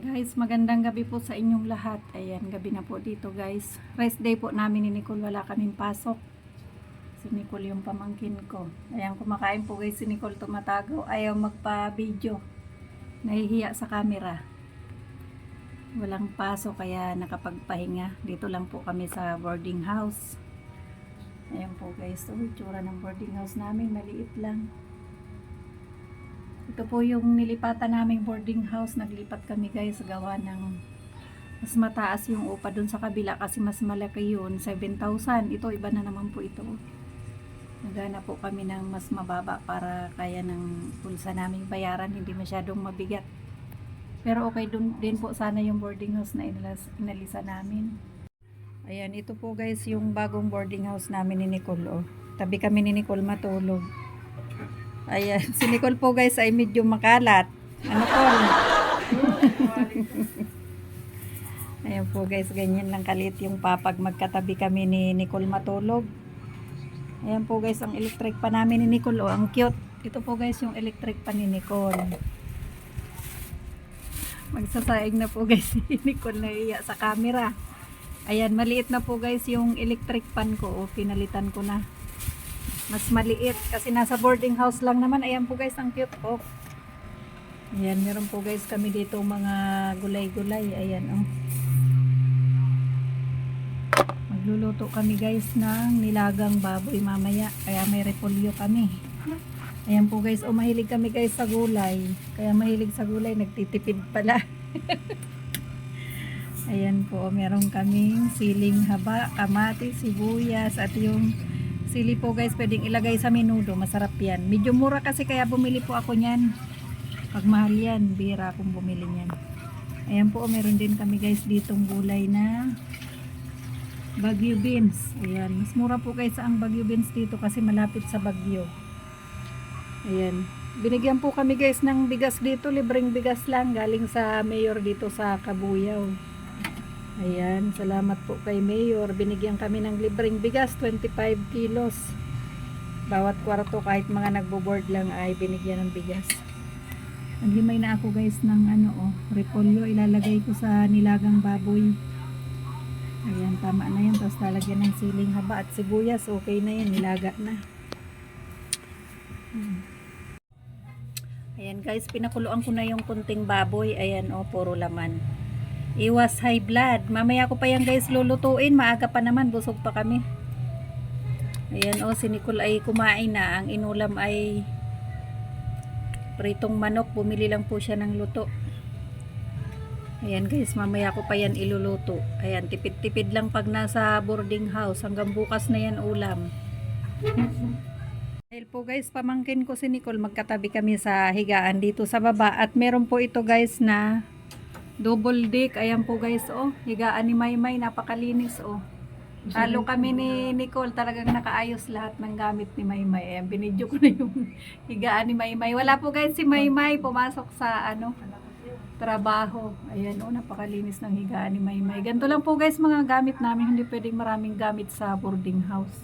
guys, magandang gabi po sa inyong lahat. Ayan, gabi na po dito guys. Rest day po namin ni Nicole, wala kaming pasok. Si Nicole yung pamangkin ko. Ayan, kumakain po guys si Nicole tumatago. Ayaw magpa-video. Nahihiya sa camera. Walang pasok kaya nakapagpahinga. Dito lang po kami sa boarding house. Ayan po guys, so itsura ng boarding house namin, maliit lang. Ito po yung nilipatan naming boarding house. Naglipat kami guys gawa ng mas mataas yung upa dun sa kabila kasi mas malaki yun. 7,000. Ito iba na naman po ito. Nagana po kami ng mas mababa para kaya ng pulsa naming bayaran. Hindi masyadong mabigat. Pero okay dun, din po sana yung boarding house na inalas, inalisa namin. Ayan, ito po guys yung bagong boarding house namin ni Nicole. Oh. Tabi kami ni Nicole matulog. Ayan, si Nicole po guys ay medyo makalat. Ano po? Ayan po guys, ganyan lang kalit yung papag magkatabi kami ni Nicole matulog. Ayan po guys, ang electric pa namin ni Nicole. Oh, ang cute. Ito po guys yung electric pa ni Nicole. Magsasaing na po guys si Nicole na iya sa camera. Ayan, maliit na po guys yung electric pan ko. O, pinalitan ko na mas maliit kasi nasa boarding house lang naman. Ayan po guys ang cute po. Ayan meron po guys kami dito mga gulay-gulay. Ayan oh. Magluluto kami guys ng nilagang baboy mamaya kaya may repolyo kami. Ayan po guys oh mahilig kami guys sa gulay kaya mahilig sa gulay nagtitipid pala. Ayan po meron kaming siling haba kamati sibuyas at yung Sili po guys, pwedeng ilagay sa menudo. Masarap yan. Medyo mura kasi kaya bumili po ako niyan. Pag mahal yan, bira akong bumili niyan. Ayan po, meron din kami guys ditong gulay na Bagyo beans. Ayan, mas mura po guys ang Bagyo beans dito kasi malapit sa Bagyo. Ayan. Binigyan po kami guys ng bigas dito. Libreng bigas lang. Galing sa mayor dito sa Kabuyaw. Ayan, salamat po kay Mayor. Binigyan kami ng libreng bigas, 25 kilos. Bawat kwarto kahit mga nagbo-board lang ay binigyan ng bigas. Naghimay na ako guys ng ano oh, repolyo. Ilalagay ko sa nilagang baboy. Ayan, tama na yan. Tapos lalagyan ng siling haba at sibuyas. Okay na yan, nilaga na. Ayan guys, pinakuluan ko na yung kunting baboy. Ayan oh, puro laman. Iwas high blood. Mamaya ko pa yan guys lulutuin. Maaga pa naman. Busog pa kami. Ayan o. Oh, si Nicole ay kumain na. Ang inulam ay pritong manok. Bumili lang po siya ng luto. Ayan guys. Mamaya ko pa yan iluluto. Ayan. Tipid-tipid lang pag nasa boarding house. Hanggang bukas na yan ulam. Dahil po guys, pamangkin ko si Nicole. Magkatabi kami sa higaan dito sa baba. At meron po ito guys na Double deck. Ayan po guys, oh. Higaan ni Maymay. Napakalinis, oh. Talo kami ni Nicole. Talagang nakaayos lahat ng gamit ni Maymay. Ayan, binidyo ko na yung higaan ni Maymay. Wala po guys si Maymay. Pumasok sa, ano, trabaho. Ayan, oh. Napakalinis ng higaan ni Maymay. Ganito lang po guys mga gamit namin. Hindi pwedeng maraming gamit sa boarding house.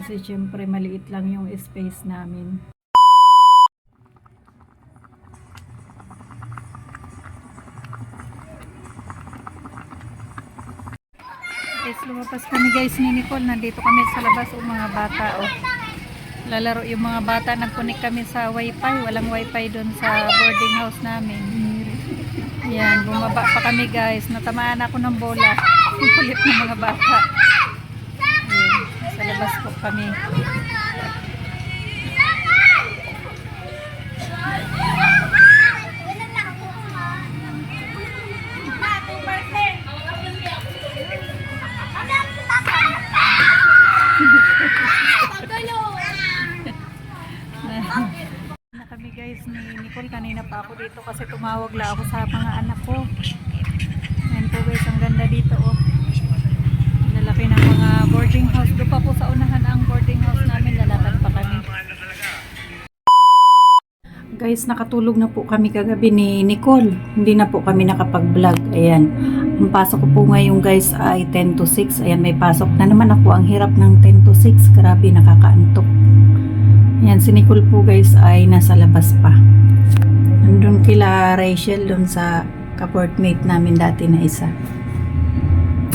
Kasi syempre maliit lang yung space namin. Guys, lumabas kami guys ni Nicole. Nandito kami sa labas o mga bata oh. Lalaro yung mga bata. Nagkunik kami sa wifi. Walang wifi doon sa boarding house namin. Yan, bumaba pa kami guys. Natamaan ako ng bola. Ang kulit ng mga bata. Yan, sa labas po kami. Pa ako dito kasi tumawag la ako sa mga anak ko. Yan po guys ang ganda dito oh. Lalaki ng mga boarding house. Doon pa po sa unahan ang boarding house namin. Lalakad pa kami. Guys nakatulog na po kami kagabi ni Nicole. Hindi na po kami nakapag vlog ayan. Ang pasok ko po ngayon guys ay 10 to 6 ayan may pasok na naman ako. Ang hirap ng 10 to 6 grabe nakakaantok. Yan, si Nicole po guys ay nasa labas pa. Kila Rachel doon sa ka-boardmate namin dati na isa.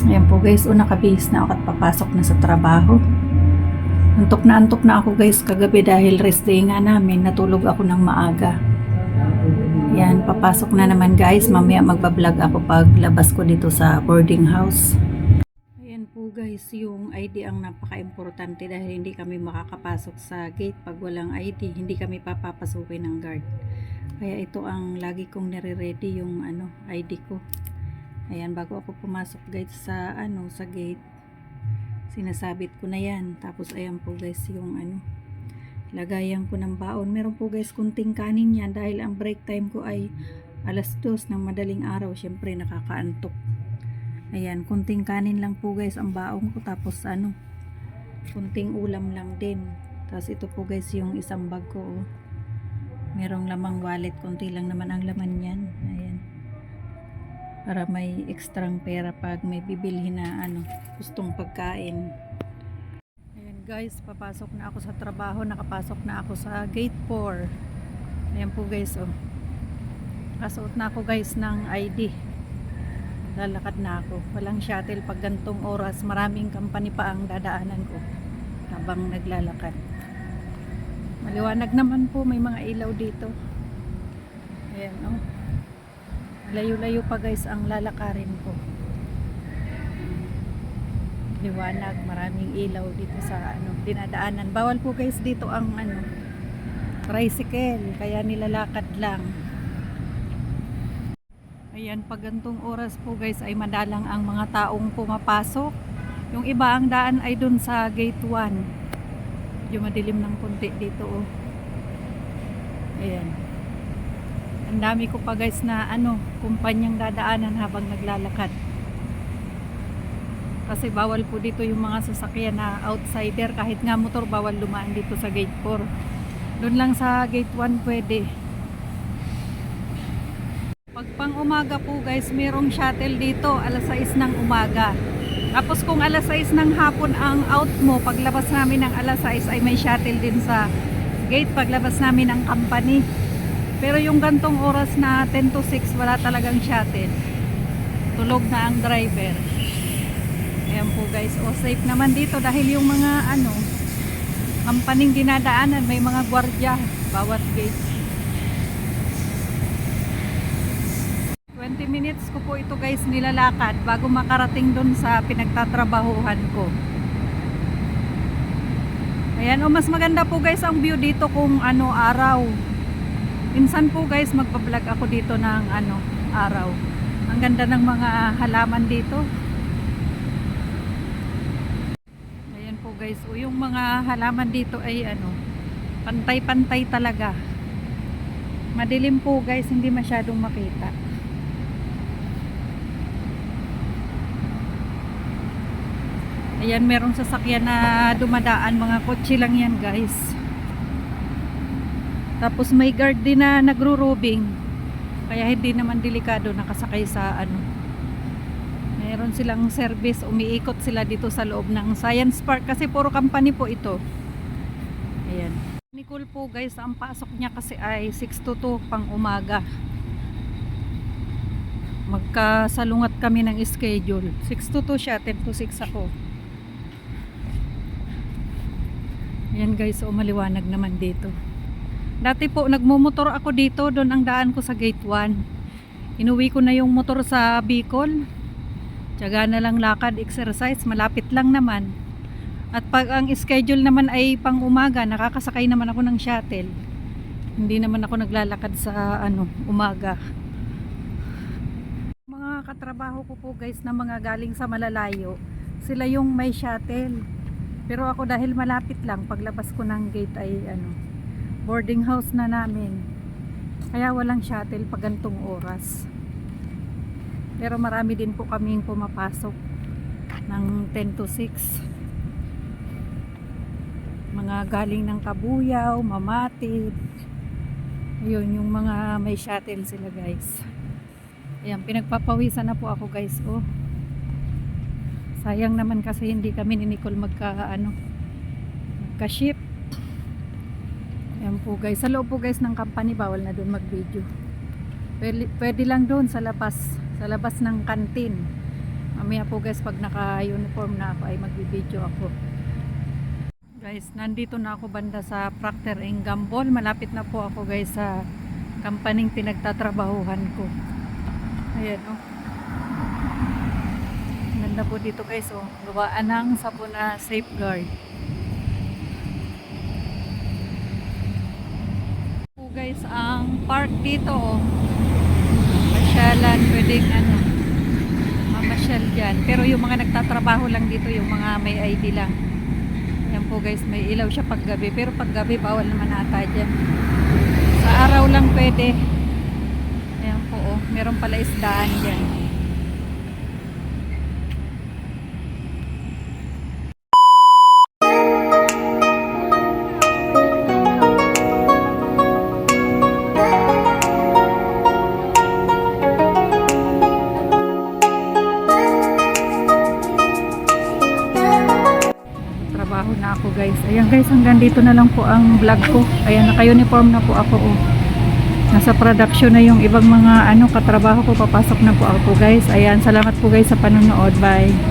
Ayan po guys, una kabihis na ako at papasok na sa trabaho. Antok na antok na ako guys kagabi dahil rest day nga namin, natulog ako ng maaga. Yan, papasok na naman guys, mamaya magbablog ako pag labas ko dito sa boarding house. Ayan po guys, yung ID ang napaka-importante dahil hindi kami makakapasok sa gate pag walang ID, hindi kami papapasukin ng guard. Kaya ito ang lagi kong nire-ready yung ano, ID ko. Ayan, bago ako pumasok guys sa ano, sa gate, sinasabit ko na yan. Tapos ayan po guys yung ano, lagayan ko ng baon. Meron po guys kunting kanin yan dahil ang break time ko ay alas 2 ng madaling araw. Siyempre nakakaantok. Ayan, kunting kanin lang po guys ang baon ko. Tapos ano, kunting ulam lang din. Tapos ito po guys yung isang bag ko. Oh. Merong lamang wallet. Kunti lang naman ang laman yan. Ayan. Para may ekstrang pera pag may bibilhin na ano, gustong pagkain. Ayan guys, papasok na ako sa trabaho. Nakapasok na ako sa gate 4. Ayan po guys, oh. Kasuot na ako guys ng ID. Lalakad na ako. Walang shuttle pag gantong oras. Maraming company pa ang dadaanan ko habang naglalakad. Maliwanag naman po, may mga ilaw dito. Ayan, oh. Layo-layo pa guys ang lalakarin ko. Liwanag, maraming ilaw dito sa ano, dinadaanan. Bawal po guys dito ang ano, tricycle, kaya nilalakad lang. Ayan, pag gantong oras po guys ay madalang ang mga taong pumapasok. Yung iba ang daan ay dun sa gate 1. Yung madilim ng kunti dito oh. Ayan. Ang dami ko pa guys na ano, kumpanyang dadaanan habang naglalakad. Kasi bawal po dito yung mga sasakyan na outsider kahit nga motor bawal lumaan dito sa gate 4. Doon lang sa gate 1 pwede. Pag pang umaga po guys, merong shuttle dito alas 6 ng umaga. Tapos kung alas 6 ng hapon ang out mo, paglabas namin ng alas 6 ay may shuttle din sa gate paglabas namin ng company. Pero yung gantong oras na 10 to 6, wala talagang shuttle. Tulog na ang driver. Ayan po guys, o safe naman dito dahil yung mga ano, kampaning dinadaanan, may mga gwardiya bawat gate. Minutes ko po ito guys nilalakad bago makarating dun sa pinagtatrabahuhan ko. Ayan, o mas maganda po guys ang view dito kung ano araw. Minsan po guys magpa-vlog ako dito ng ano araw. Ang ganda ng mga halaman dito. Ayan po guys, o yung mga halaman dito ay ano pantay-pantay talaga. Madilim po guys, hindi masyadong makita. Ayan, merong sasakyan na dumadaan. Mga kotse lang yan, guys. Tapos may guard din na nagro-robing. Kaya hindi naman delikado nakasakay sa ano. Meron silang service. Umiikot sila dito sa loob ng Science Park. Kasi puro company po ito. Ayan. Nicole po guys, ang pasok niya kasi ay 6 to 2 pang umaga. Magkasalungat kami ng schedule. 6 to 2 siya, 10 to 6 ako. Yan guys, o maliwanag naman dito. Dati po, nagmumotor ako dito, doon ang daan ko sa gate 1. Inuwi ko na yung motor sa Bicol. Tiyaga na lang lakad, exercise, malapit lang naman. At pag ang schedule naman ay pang umaga, nakakasakay naman ako ng shuttle. Hindi naman ako naglalakad sa ano, umaga. Mga katrabaho ko po guys na mga galing sa malalayo, sila yung may shuttle. Pero ako dahil malapit lang, paglabas ko ng gate ay ano, boarding house na namin. Kaya walang shuttle pag gantong oras. Pero marami din po kaming pumapasok ng 10 to 6. Mga galing ng Kabuyaw, Mamatid. Yun, yung mga may shuttle sila guys. Ayan, pinagpapawisan na po ako guys. Oh. Sayang naman kasi hindi kami ni Nicole magka ano magka-ship. Ayan po guys. Sa loob po guys ng company bawal na doon mag-video. Pwede, pwede lang doon sa labas, sa labas ng kantin. Mamaya po guys, pag naka-uniform na ako ay magbibideo ako. Guys, nandito na ako banda sa Procter Gamble. Malapit na po ako guys sa kampaning pinagtatrabahuhan ko. Ayan oh. Ganda po dito guys oh. Gawaan ng sabuna safeguard. Po guys, ang park dito oh. Masyalan, pwedeng ano, mamasyal dyan. Pero yung mga nagtatrabaho lang dito, yung mga may ID lang. Yan po guys, may ilaw siya paggabi. Pero paggabi, bawal naman ata dyan. Sa araw lang pwede. Ayan po oh, meron pala isdaan dyan. Guys. Ayan guys, hanggang dito na lang po ang vlog ko. Ayan, naka-uniform na po ako. Oh. Nasa production na yung ibang mga ano katrabaho ko. Papasok na po ako guys. Ayan, salamat po guys sa panonood. Bye.